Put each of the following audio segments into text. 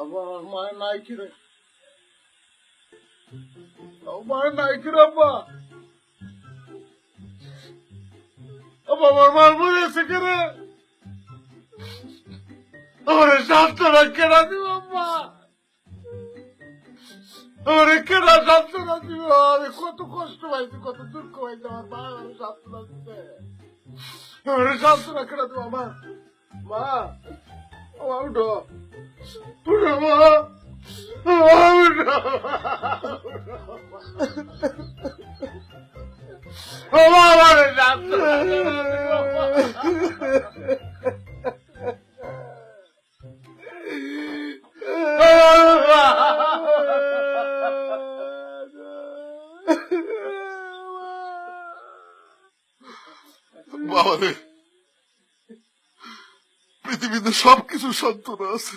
আমার মায়ের নাই কি রে আমার নাই কি রে আব্বা আমার মার মরেছে কে রে আমার সাতটা কেনা দিব আব্বা। আমার কেনা সাতটা দিব আমি কত কষ্ট পাইছি, কত দুঃখ পাইছি, আমার মা আমার সাতটা দিতে। আমার সাতটা কেনা দিব আমার মা। আমার উঠো। আমার বাবারে পৃথিবীতে সবকিছু সান্ত্বনা আছে।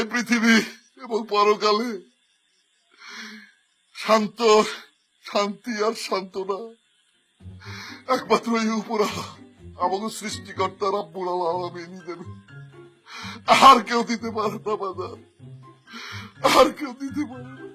এই পৃথিবী এবং পরকালে। শান্ত, শান্তি আর সান্ত্বনা। একমাত্র এই উপরা আমাকে সৃষ্টিকর্তা রাব্বুল আলামিনই দেবে। আর কেউ দিতে পারে না বাজার আর কেউ দিতে পারে না।